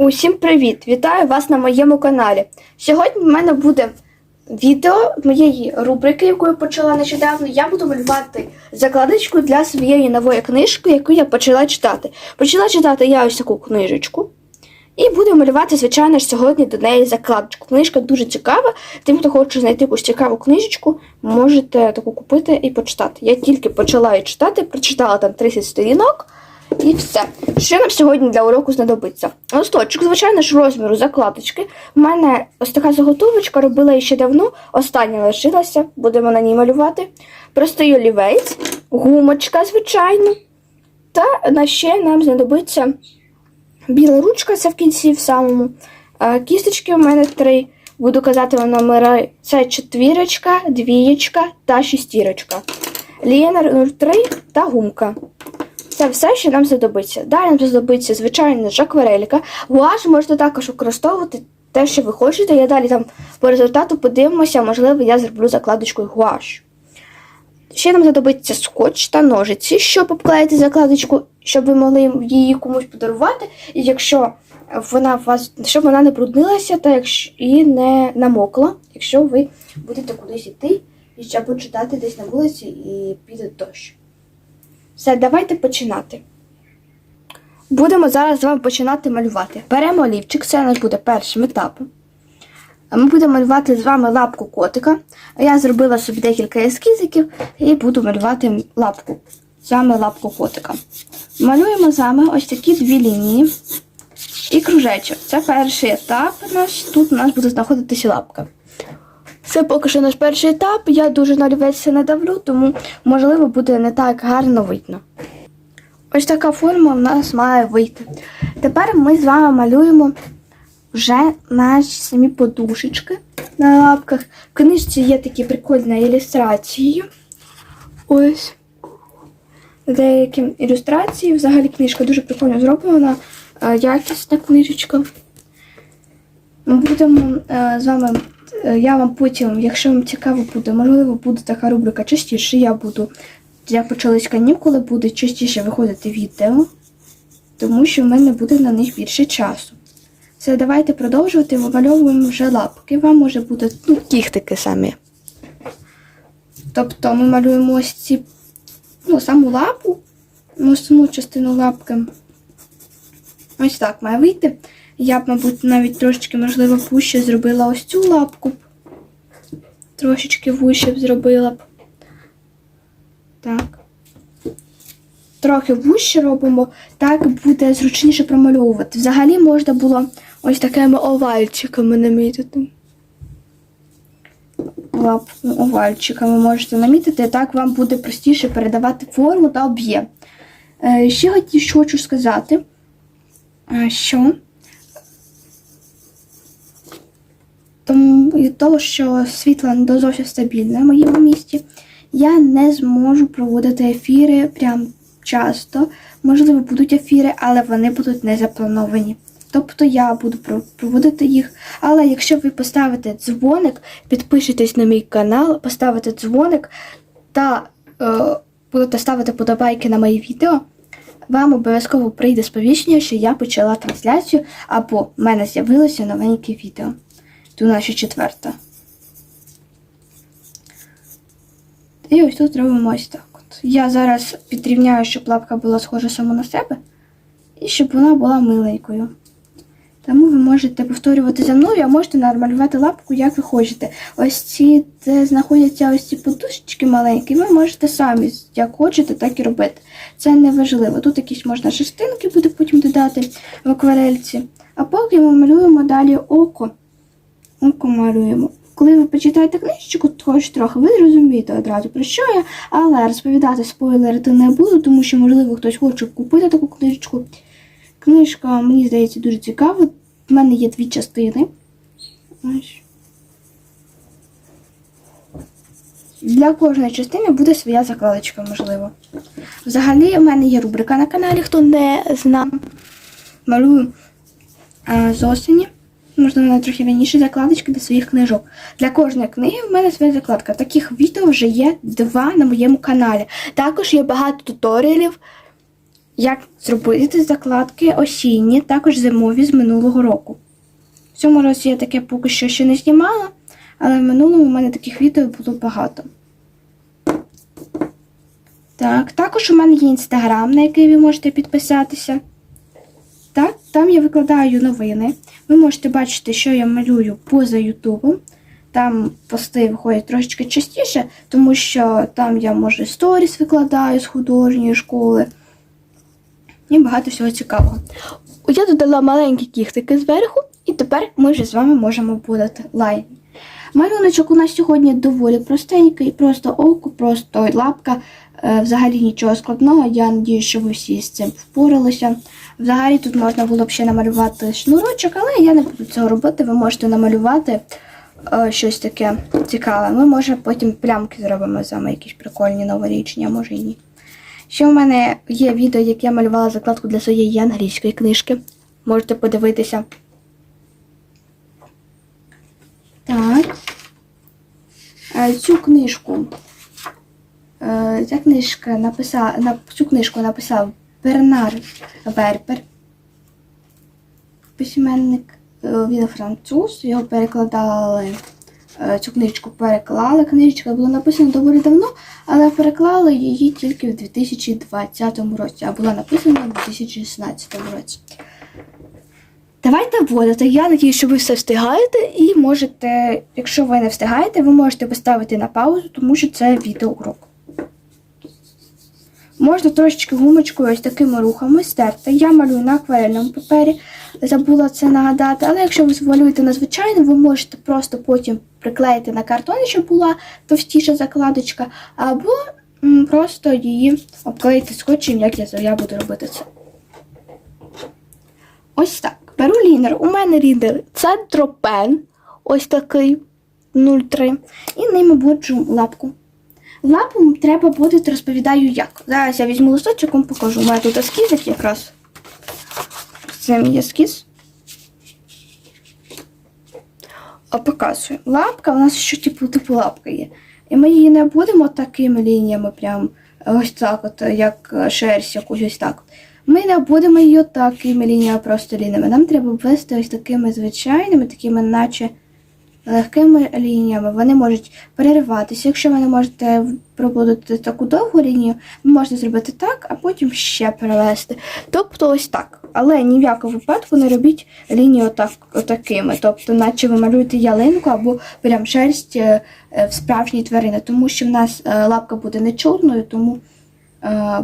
Усім привіт! Вітаю вас на моєму каналі. Сьогодні в мене буде відео моєї рубрики, яку я почала нещодавно. Я буду малювати закладочку для своєї нової книжки, яку я почала читати. Почала читати я ось таку книжечку. І буду малювати, звичайно ж, сьогодні до неї закладочку. Книжка дуже цікава. Тим, хто хоче знайти якусь цікаву книжечку, можете таку купити і почитати. Я тільки почала її читати, прочитала там 30 сторінок. І все. Що нам сьогодні для уроку знадобиться? Листочок, звичайно ж, розміру закладочки. У мене ось така заготовочка, робила ще давно, остання лишилася, будемо на ній малювати. Простий олівець, гумочка, звичайно. Та на ще нам знадобиться біла ручка, це в кінці в самому. Кісточки у мене три. Буду казати вам номери. Це четвірочка, двієчка та шістірочка. Лінер 03 та гумка. Це все, що нам знадобиться. Далі нам знадобиться, звичайно, ж акварелька. Гуаш можна також використовувати те, що ви хочете. Я далі там по результату подивимося, можливо, я зроблю закладочкою гуаш. Ще нам знадобиться скотч та ножиці, щоб обклеїти закладочку, щоб ви могли її комусь подарувати. І якщо вона вас, щоб вона не бруднилася та якщо, і не намокла, якщо ви будете кудись йти і або читати десь на вулиці і піде дощ. Все, давайте починати. Будемо зараз з вами починати малювати. Беремо олівчик, це у нас буде першим етапом. Ми будемо малювати з вами лапку котика. Я зробила собі декілька ескізиків і буду малювати лапку. Саме лапку котика. Малюємо з вами ось такі дві лінії і кружечок. Це перший етап у нас. Тут у нас буде знаходитися лапка. Це поки що наш перший етап. Я дуже на олівець не давлю, тому, можливо, буде не так гарно видно. Ось така форма в нас має вийти. Тепер ми з вами малюємо вже наші самі подушечки на лапках. В книжці є такі прикольні ілюстрації. Ось. Деякі ілюстрації. Взагалі книжка дуже прикольно зроблена, е, якісна книжечка. Ми будемо е, з вами. Е, Я вам потім, якщо вам цікаво буде, можливо, буде така рубрика частіше. Я буду, як почались канікули, буде частіше виходити відео, тому що в мене буде на них більше часу. Все, давайте продовжувати. Вимальовуємо вже лапки. Вам може бути ну, кіхтики самі. Тобто ми малюємо ось ці, ну, саму лапу, ну, саму частину лапки. Ось так має вийти. Я б, мабуть, навіть трошечки, можливо, вуще зробила ось цю лапку. Трошечки вуще б зробила б. Так. Трохи вуще робимо, так буде зручніше промальовувати. Взагалі можна було ось такими овальчиками намітити. Лапку овальчиками можете намітити, так вам буде простіше передавати форму та об'єм. Е, Ще хочу сказати, е, що тому від того, що світло не зовсім стабільне в моєму місті, я не зможу проводити ефіри прям часто. Можливо, будуть ефіри, але вони будуть не заплановані. Тобто я буду проводити їх. Але якщо ви поставите дзвоник, підпишетесь на мій канал, поставите дзвоник та е, будете ставити подобайки на мої відео, вам обов'язково прийде сповіщення, що я почала трансляцію, або в мене з'явилося новеньке відео. Тут наша четверта. І ось тут робимо ось так. От. Я зараз підрівняю, щоб лапка була схожа сама на себе, і щоб вона була миленькою. Тому ви можете повторювати за мною, а можете намалювати лапку, як ви хочете. Ось ці, де знаходяться ось ці подушечки маленькі, ви можете самі, як хочете, так і робити. Це не важливо. Тут якісь можна шестинки буде потім додати в акварельці. А поки ми малюємо далі око. Око малюємо. Коли ви почитаєте книжечку, хоч трохи, ви зрозумієте одразу про що я, але розповідати спойлери то не буду, тому що, можливо, хтось хоче купити таку книжечку. Книжка, мені здається, дуже цікава. У мене є дві частини. Для кожної частини буде своя закладочка, можливо. Взагалі, у мене є рубрика на каналі, хто не знав. Малюю е, з осені. Можливо, навіть трохи раніше закладочки до своїх книжок. Для кожної книги в мене своя закладка. Таких відео вже є два на моєму каналі. Також є багато туторіалів як зробити закладки осінні, також зимові з минулого року. В цьому році я таке поки що ще не знімала, але в минулому у мене таких відео було багато. Так, також у мене є інстаграм, на який ви можете підписатися. Так, там я викладаю новини. Ви можете бачити, що я малюю поза Ютубом. Там пости виходять трошечки частіше, тому що там я, може, сторіс викладаю з художньої школи. І багато всього цікавого. Я додала маленькі кіхтики зверху, і тепер ми вже з вами можемо будувати лайн. Малюночок у нас сьогодні доволі простенький, просто око, просто лапка. Е, Взагалі нічого складного. Я надію, що ви всі з цим впоралися. Взагалі тут можна було б ще намалювати шнурочок, але я не буду цього робити. Ви можете намалювати е, щось таке цікаве. Ми, може, потім плямки зробимо з вами якісь прикольні новорічні, а може і ні. Ще в мене є відео, як я малювала закладку для своєї англійської книжки. Можете подивитися. Так. Е, Цю книжку. Е, Ця книжка написав, на цю книжку написав Бернар Верпер. Письменник. Е, Він француз, його перекладали. е, Цю книжку переклали. Книжечка була написана доволі давно, але переклали її тільки в 2020 році, а була написана в 2016 році. Давайте вводити. Я надію, що ви все встигаєте, і можете, якщо ви не встигаєте, ви можете поставити на паузу, тому що це відеоурок. Можна трошечки гумочкою ось такими рухами стерти. Я малюю на акварельному папері, забула це нагадати. Але якщо ви малюєте на звичайно, ви можете просто потім приклеїти на картон, щоб була товстіша закладочка, або просто її обклеїти скотчем, як я, я буду робити це. Ось так. Беру лінер. У мене лінер Центропен. Ось такий 0,3. І ними буджу лапку. Лапу треба буде, розповідаю як. Зараз я візьму листочок, вам покажу. У мене тут ескізик якраз. Це мій ескіз. Показую. Лапка у нас ще типу, типу лапка є. І ми її не будемо такими лініями, прям ось так, от, як е, шерсть якусь ось так. Ми не будемо її такими лініями, просто лініями. Нам треба ввести ось такими звичайними, такими, наче легкими лініями. Вони можуть перериватися. Якщо ви не можете пробудити таку довгу лінію, ви можете зробити так, а потім ще перевести. Тобто ось так. Але ні в якому випадку не робіть лінію отак, отакими. Тобто, наче ви малюєте ялинку або прям шерсть е, е, в справжній тварини, тому що в нас е, лапка буде не чорною, тому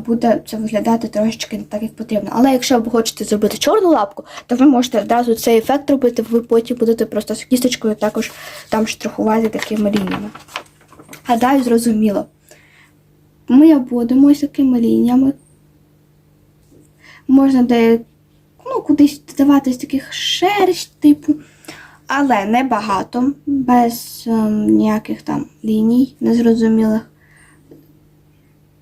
буде це виглядати трошечки не так, як потрібно. Але якщо ви хочете зробити чорну лапку, то ви можете одразу цей ефект робити, ви потім будете просто з кісточкою також там штрихувати такими лініями. Гадаю, зрозуміло. Ми ось такими лініями. Можна де, ну, кудись додавати з таких шерсть, типу, але не багато, без ем, ніяких там ліній незрозумілих.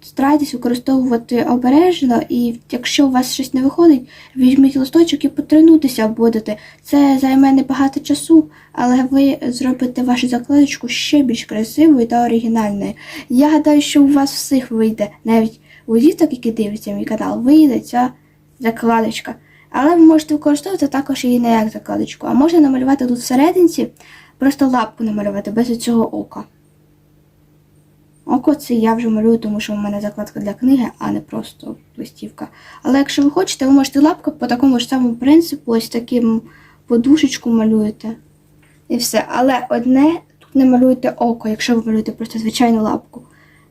Старайтесь використовувати обережно, і якщо у вас щось не виходить, візьміть листочок і потренуйтеся будете. Це займе небагато часу, але ви зробите вашу закладочку ще більш красивою та оригінальною. Я гадаю, що у вас всіх вийде, навіть у діток, які дивляться мій канал, вийде ця закладочка. Але ви можете використовувати також її не як закладочку, а можна намалювати тут всерединці, просто лапку намалювати без цього ока. Око це я вже малюю, тому що в мене закладка для книги, а не просто листівка. Але якщо ви хочете, ви можете лапку по такому ж самому принципу, ось таким подушечку малюєте. І все. Але одне тут не малюєте око, якщо ви малюєте просто звичайну лапку.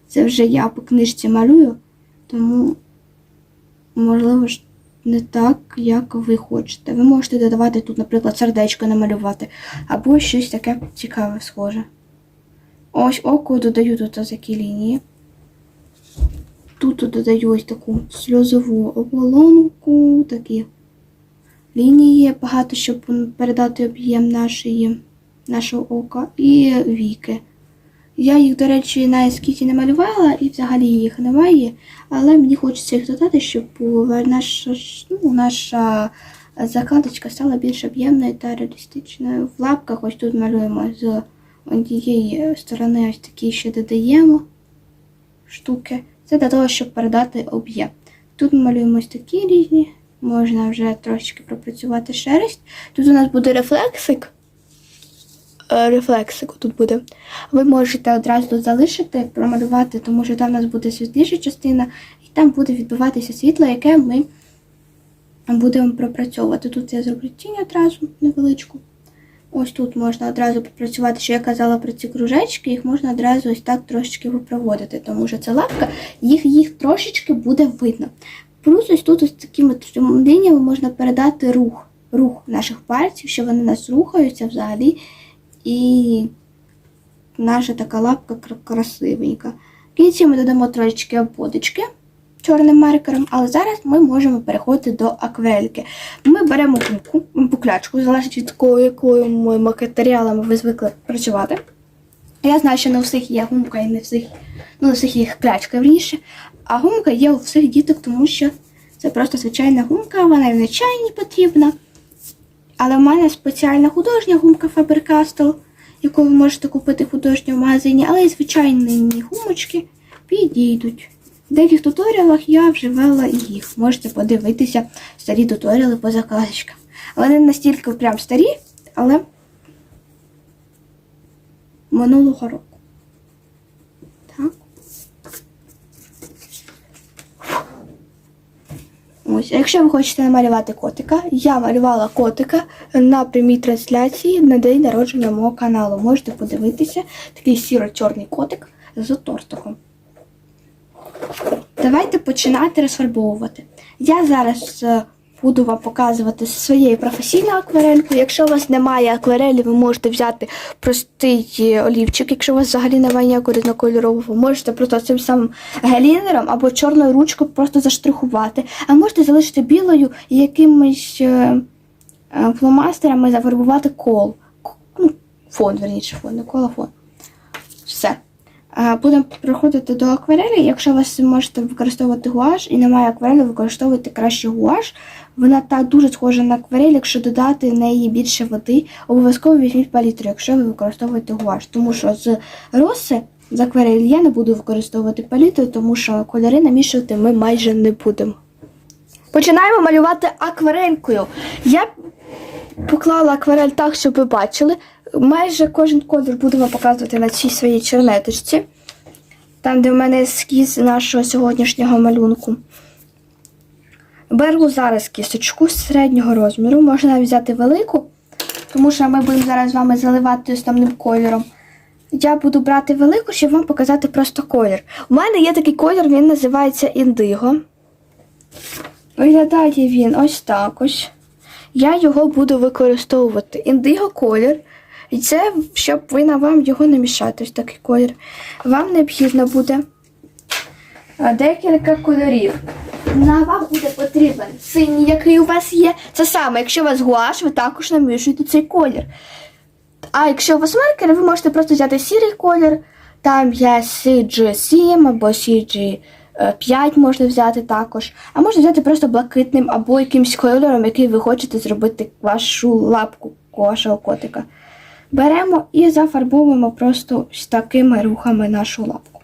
Це вже я по книжці малюю, тому, можливо, ж не так, як ви хочете. Ви можете додавати тут, наприклад, сердечко намалювати, або щось таке цікаве, схоже. Ось око додаю тут такі лінії. Тут додаю ось таку сльозову оболонку, такі лінії багато, щоб передати об'єм нашої, нашого ока. І віки. Я їх, до речі, на ескізі не малювала і взагалі їх немає, але мені хочеться їх додати, щоб наша, ну, наша закладочка стала більш об'ємною та реалістичною. В лапках ось тут малюємо з однієї сторони ось такі ще додаємо штуки. Це для того, щоб передати об'єм. Тут ми малюємо ось такі різні. Можна вже трошечки пропрацювати шерсть. Тут у нас буде рефлексик. Е, Рефлексик тут буде. Ви можете одразу залишити, промалювати, тому що там у нас буде світліша частина, і там буде відбиватися світло, яке ми будемо пропрацьовувати. Тут я зроблю тінь одразу невеличку. Ось тут можна одразу попрацювати, що я казала про ці кружечки, їх можна одразу ось так трошечки випроводити, тому що це лапка, їх, їх трошечки буде видно. Плюс ось тут ось такими лініями можна передати рух, рух наших пальців, що вони нас рухаються взагалі. І наша така лапка красивенька. Кінці ми додамо трошечки обводочки чорним маркером, але зараз ми можемо переходити до акварельки. Ми беремо гумку, буклячку, залежить від такого, якою матеріалами ви звикли працювати. Я знаю, що не у всіх є гумка і не всіх, ну, у всіх є клячка вірніше. А гумка є у всіх діток, тому що це просто звичайна гумка, вона і в навчанні потрібна. Але в мене спеціальна художня гумка Faber-Castell, яку ви можете купити в художньому магазині, але і звичайні гумочки підійдуть. В деяких туторіалах я вживала їх. Можете подивитися старі туторіали по закладочкам. Вони настільки прям старі, але минулого року. Так. Ось, якщо ви хочете намалювати котика, я малювала котика на прямій трансляції на день народження мого каналу. Можете подивитися такий сіро-чорний котик з тортиком. Давайте починати розфарбовувати. Я зараз е, буду вам показувати своєю професійною акварелькою. Якщо у вас немає акварелі, ви можете взяти простий е, олівчик. Якщо у вас взагалі немає ніякого різнокольорового, ви можете просто цим самим глінером або чорною ручкою просто заштрихувати. А можете залишити білою і якимись е, фломастерами зафарбувати кол. Ну, фон, верніше, фон, не коло, фон. Все. Будемо переходити до акварелі. Якщо ви можете використовувати гуаш і немає акварелі, використовуйте краще гуаш. Вона так дуже схожа на акварель, якщо додати в неї більше води, обов'язково візьміть палітру, якщо ви використовуєте гуаш. Тому що з роси, з акварелі я не буду використовувати палітру, тому що кольори намішувати ми майже не будемо. Починаємо малювати акварелькою. Я поклала акварель так, щоб ви бачили. Майже кожен колір будемо показувати на цій своїй чернеточці. Там, де в мене ескіз нашого сьогоднішнього малюнку. Беру зараз кісточку середнього розміру. Можна взяти велику, тому що ми будемо зараз з вами заливати основним кольором. Я буду брати велику, щоб вам показати просто колір. У мене є такий колір, він називається індиго. Виглядає він ось так ось. Я його буду використовувати. Індиго колір. І це, щоб ви на вам його не мішати, ось такий колір. Вам необхідно буде декілька кольорів. На вам буде потрібен синій, який у вас є. Це саме, якщо у вас гуаш, ви також намішуєте цей колір. А якщо у вас маркер, ви можете просто взяти сірий колір. Там є CG7 або CG5 можна взяти також. А можна взяти просто блакитним або якимсь кольором, який ви хочете зробити вашу лапку вашого котика. Беремо і зафарбовуємо просто з такими рухами нашу лапку.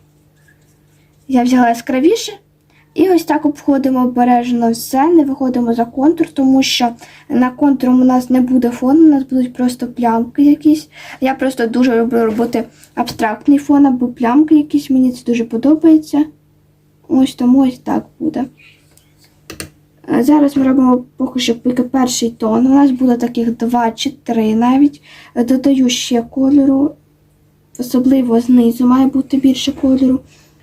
Я взяла яскравіше. І ось так обходимо обережно все, не виходимо за контур, тому що на контуру у нас не буде фону, у нас будуть просто плямки якісь. Я просто дуже люблю робити абстрактний фон або плямки якісь, мені це дуже подобається. Ось тому ось так буде. Е, Зараз ми робимо поки що перший тон. У нас буде таких два чи три навіть. Е, Додаю ще кольору, особливо знизу має бути більше кольору.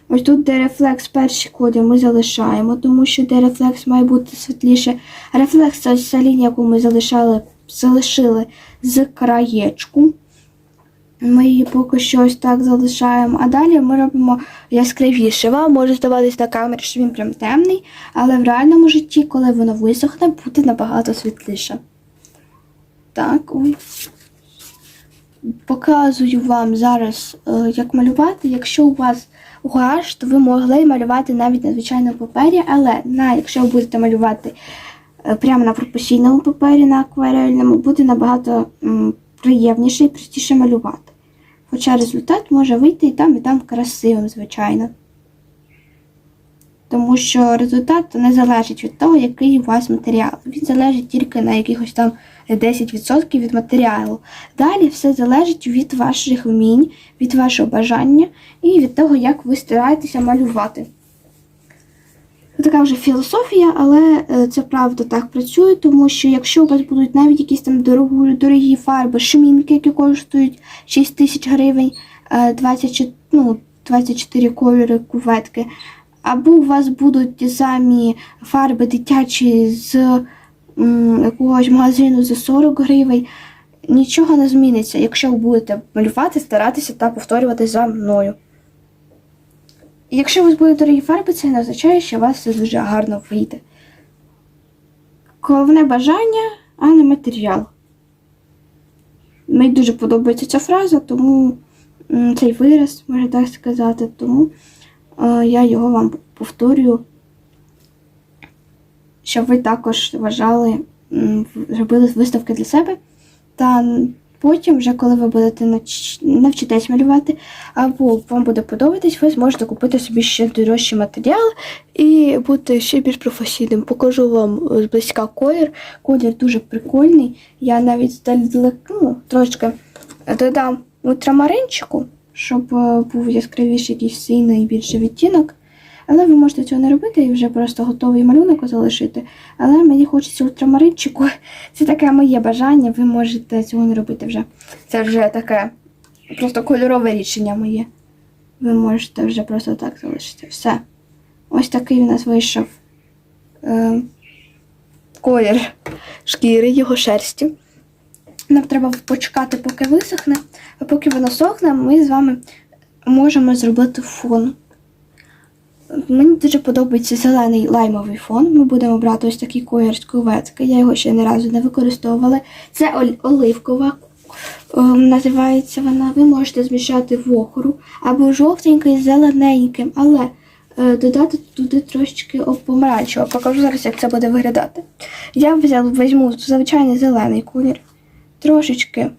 Ось тут, де рефлекс перший колір ми залишаємо, тому що де рефлекс має бути світліше. Рефлекс це ось ця лінія, яку ми залишали, залишили з краєчку. Ми її поки що ось так залишаємо. А далі ми робимо яскравіше. Вам може здаватись на камері, що він прям темний, але в реальному житті, коли воно висохне, буде набагато світліше. Так, ой. Показую вам зараз, е, як малювати. Якщо у вас гуаш, то ви могли малювати навіть на звичайному папері, але на, якщо ви будете малювати е, прямо на професійному папері, на акварельному, буде набагато приємніше і простіше малювати. Хоча результат може вийти і там, і там красивим, звичайно. тому що результат не залежить від того, який у вас матеріал. Він залежить тільки на якихось там 10% від матеріалу. Далі все залежить від ваших вмінь, від вашого бажання і від того, як ви стараєтеся малювати. Це така вже філософія, але е, це правда так працює, тому що якщо у вас будуть навіть якісь там дорогі, фарби, шмінки, які коштують 6 тисяч гривень, е, 24, ну, 24 кольори куветки, або у вас будуть ті самі фарби дитячі з м, якогось магазину за 40 гривень, нічого не зміниться, якщо ви будете малювати, старатися та повторювати за мною. Якщо у вас будуть дорогі фарби, це не означає, що у вас все дуже гарно вийде. Головне бажання, а не матеріал. Мені дуже подобається ця фраза, тому цей вираз, можна так сказати, тому е, я його вам повторюю, щоб ви також вважали, робили виставки для себе. Та потім, вже коли ви будете нач... навчитесь малювати, або вам буде подобатись, ви зможете купити собі ще дорожчий матеріал і бути ще більш професійним. Покажу вам е, зблизька колір. Колір дуже прикольний. Я навіть ну, трошки додам ультрамаринчику, щоб е, був яскравіший якийсь сильний більший відтінок. Але ви можете цього не робити і вже просто готовий малюнок залишити. Але мені хочеться ультрамаринчику. Це таке моє бажання, ви можете цього не робити вже. Це вже таке просто кольорове рішення моє. Ви можете вже просто так залишити. Все. Ось такий у нас вийшов е, колір шкіри, його шерсті. Нам треба почекати, поки висохне, а поки воно сохне, ми з вами можемо зробити фон. Мені дуже подобається зелений лаймовий фон. Ми будемо брати ось такий колір з куветки. Я його ще ні разу не використовувала. Це оливкова е, називається вона. Ви можете змішати в охру або жовтенький з зелененьким, але е, додати туди трошечки помаранчевого. Покажу зараз, як це буде виглядати. Я взяла, візьму звичайний зелений колір, трошечки,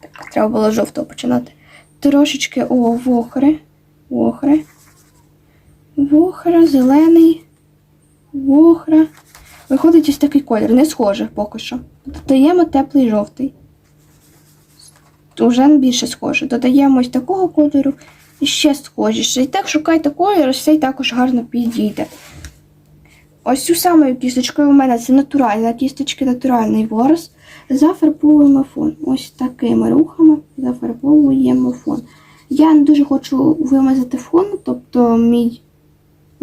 так, треба було жовтого починати, трошечки о, вохри, вохри. Вохра, зелений, вохра. Виходить ось такий колір, не схоже поки що. Додаємо теплий жовтий. Уже більше схоже. Додаємо ось такого кольору і ще схожіше. І так шукайте колір, цей також гарно підійде. Ось цю самою кісточкою у мене це натуральна кісточка, натуральний ворс. Зафарбовуємо фон. Ось такими рухами зафарбовуємо фон. Я не дуже хочу вимазати фон, тобто мій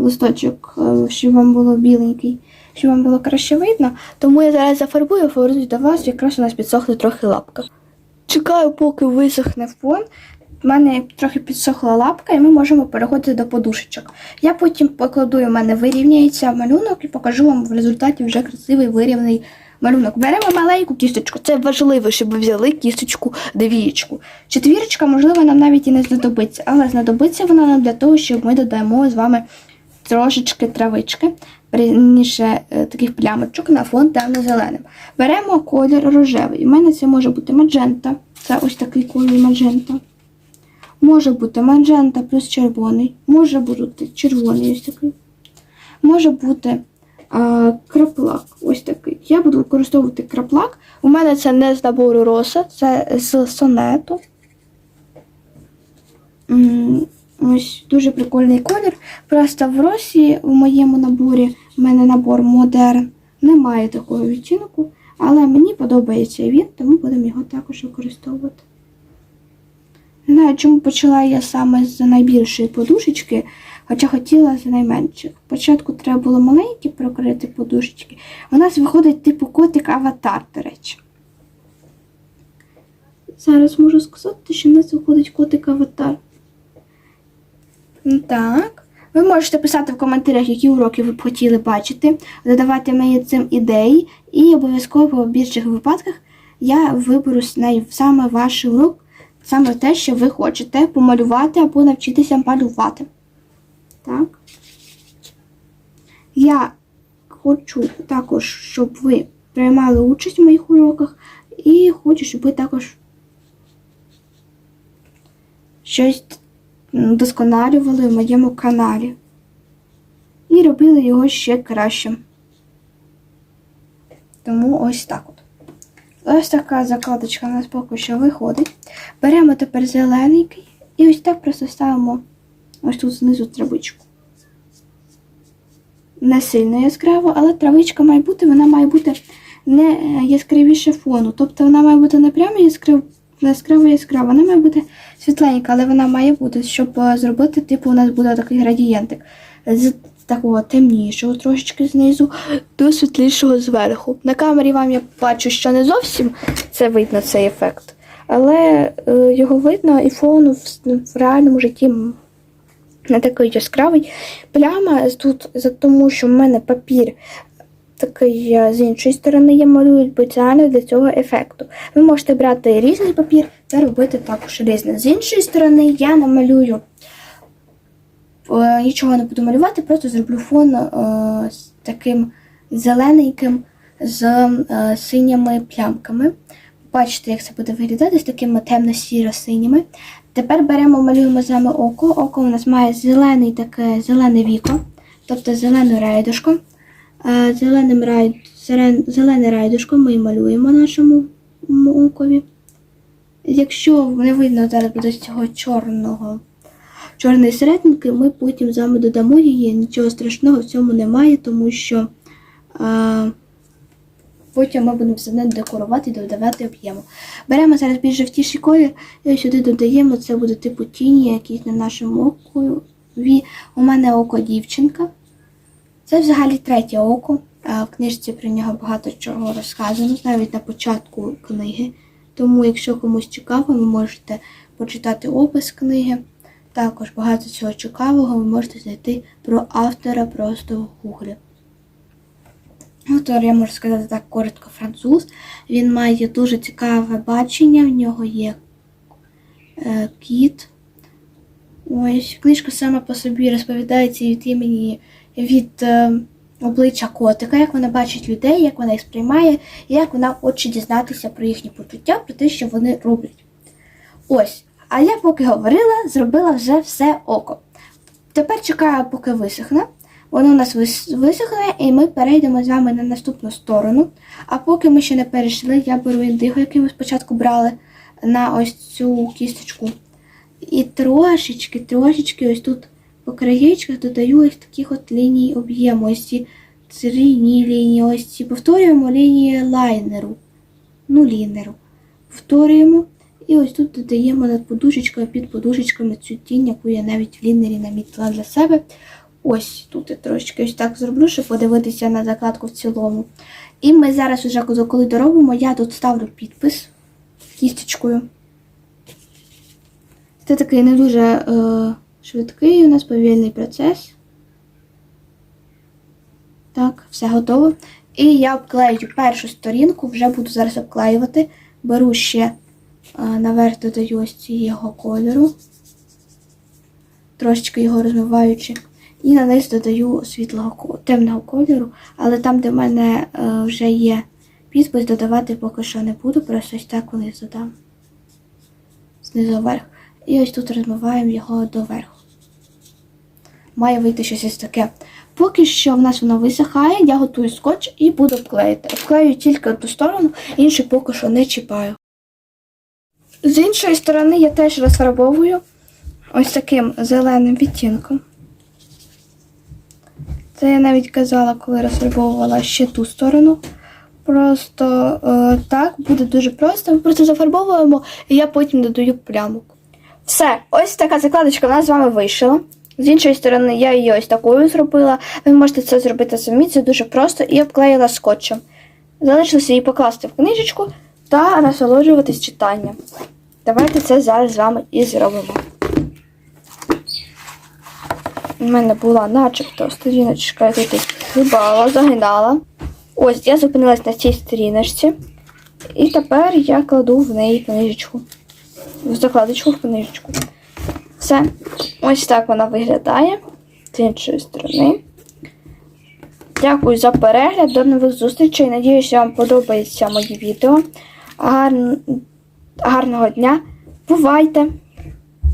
листочок, е, щоб вам було біленький, щоб вам було краще видно. Тому я зараз зафарбую, повернусь до вас, якраз у нас підсохне трохи лапка. Чекаю, поки висохне фон. У мене трохи підсохла лапка, і ми можемо переходити до подушечок. Я потім покладу, у мене вирівняється малюнок і покажу вам в результаті вже красивий вирівняний малюнок. Беремо маленьку кісточку. Це важливо, щоб ви взяли кісточку двієчку. Четвірочка, можливо, нам навіть і не знадобиться, але знадобиться вона нам для того, щоб ми додаємо з вами трошечки травички, верніше е, таких плямочок на фон темно-зеленим. Беремо колір рожевий. У мене це може бути маджента. Це ось такий колір маджента. Може бути маджента плюс червоний. Може бути червоний ось такий. Може бути а, краплак. Ось такий. Я буду використовувати краплак. У мене це не з набору роса, це з сонету. Ось дуже прикольний колір. Просто в Росії в моєму наборі, в мене набор модерн, немає такого відтінку, але мені подобається він, тому будемо його також використовувати. Не знаю, чому почала я саме з найбільшої подушечки, хоча хотіла з найменших. Спочатку треба було маленькі прокрити подушечки. У нас виходить типу котик аватар, до речі. Зараз можу сказати, що в нас виходить котик аватар. Так. Ви можете писати в коментарях, які уроки ви б хотіли бачити, задавати мені цим ідеї, і обов'язково в більших випадках я виберу саме ваш урок, саме те, що ви хочете помалювати або навчитися малювати. Так. Я хочу також, щоб ви приймали участь в моїх уроках, і хочу, щоб ви також щось м, досконалювали в моєму каналі. і робили його ще кращим. Тому ось так от. Ось така закладочка у нас поки що виходить. Беремо тепер зелененький і ось так просто ставимо ось тут знизу травичку. Не сильно яскраво, але травичка має бути, вона має бути не е, яскравіше фону. Тобто вона має бути не прямо яскраво яскраво яскрава, вона має бути світленька, але вона має бути, щоб е, зробити, типу, у нас буде такий градієнтик. З такого темнішого трошечки знизу до світлішого зверху. На камері вам я бачу, що не зовсім це видно, цей ефект. Але е, його видно і фон в, в реальному житті не такий яскравий. Пляма тут тому, що в мене папір такий з іншої сторони я малюю спеціально для цього ефекту. Ви можете брати різний папір та робити також різне. З іншої сторони я намалюю е, нічого не буду малювати, просто зроблю фон е, з таким зелененьким з е, синіми плямками. Бачите, як це буде виглядати з такими темно-сіро-синіми. Тепер беремо, малюємо з вами око. Око у нас має зелений таке зелене віко, тобто зелену рейдушку. Е, Зеленим рай, зелен- зелене райдушко ми малюємо нашому м, окові. Якщо не видно зараз буде цього чорного чорної серединки, ми потім з вами додамо її. Нічого страшного в цьому немає, тому що а, потім ми будемо все декорувати і додавати об'єму. Беремо зараз більш жовтіший колір і сюди додаємо, це буде типу тіні, якісь на нашому окові. У мене око дівчинка. Це взагалі третє око. В книжці про нього багато чого розказано, навіть на початку книги. Тому, якщо комусь цікаво, ви можете почитати опис книги. Також багато цього цікавого ви можете знайти про автора просто в гуглі. Автор, я можу сказати так коротко, француз. Він має дуже цікаве бачення, в нього є е, кіт. Ось книжка сама по собі розповідається від імені від е, обличчя котика, як вона бачить людей, як вона їх сприймає, і як вона хоче дізнатися про їхні почуття, про те, що вони роблять. Ось. А я поки говорила, зробила вже все око. Тепер чекаю, поки висохне. Воно у нас висохне, і ми перейдемо з вами на наступну сторону. А поки ми ще не перейшли, я беру індиго, який ми спочатку брали, на ось цю кісточку. І трошечки, трошечки ось тут по краєчках додаю ось таких от ліній об'єму. Ось ці три лінії, ось повторюємо лінії лайнеру. Ну, лінеру. Повторюємо. І ось тут додаємо над подушечкою, під подушечками цю тінь, яку я навіть в лінері намітила для себе. Ось тут я трошечки ось так зроблю, щоб подивитися на закладку в цілому. І ми зараз, уже коли доробимо, я тут ставлю підпис кісточкою. Це такий не дуже е, швидкий, у нас повільний процес. Так, все готово. І я обклею першу сторінку, вже буду зараз обклеювати. Беру ще е, наверх додаю ось цього кольору, трошечки його розмиваючи. І на низ додаю світлого темного кольору, але там, де в мене е, вже є підпис, додавати поки що не буду, просто ось так вниз додам. Знизу вверх. І ось тут розмиваємо його доверху. Має вийти щось ось таке. Поки що в нас воно висихає, я готую скотч і буду обклеїти. Обклею тільки одну сторону, іншу поки що не чіпаю. З іншої сторони я теж розфарбовую ось таким зеленим відтінком. Це я навіть казала, коли розфарбовувала ще ту сторону. Просто е, так буде дуже просто. Ми просто зафарбовуємо, і я потім додаю плямок. Все, ось така закладочка в нас з вами вийшла. З іншої сторони, я її ось такою зробила. Ви можете це зробити самі, це дуже просто, і обклеїла скотчем. Залишилося її покласти в книжечку та насолоджуватись читанням. Давайте це зараз з вами і зробимо. У мене була начебто сторіночка, яку тут хибала, загинала. Ось я зупинилась на цій сторіночці. І тепер я кладу в неї книжечку. В закладочку в книжечку. Все. Ось так вона виглядає з іншої сторони. Дякую за перегляд. До нових зустрічей. Надіюся, вам подобається моє відео. Гарн... Гарного дня. Бувайте!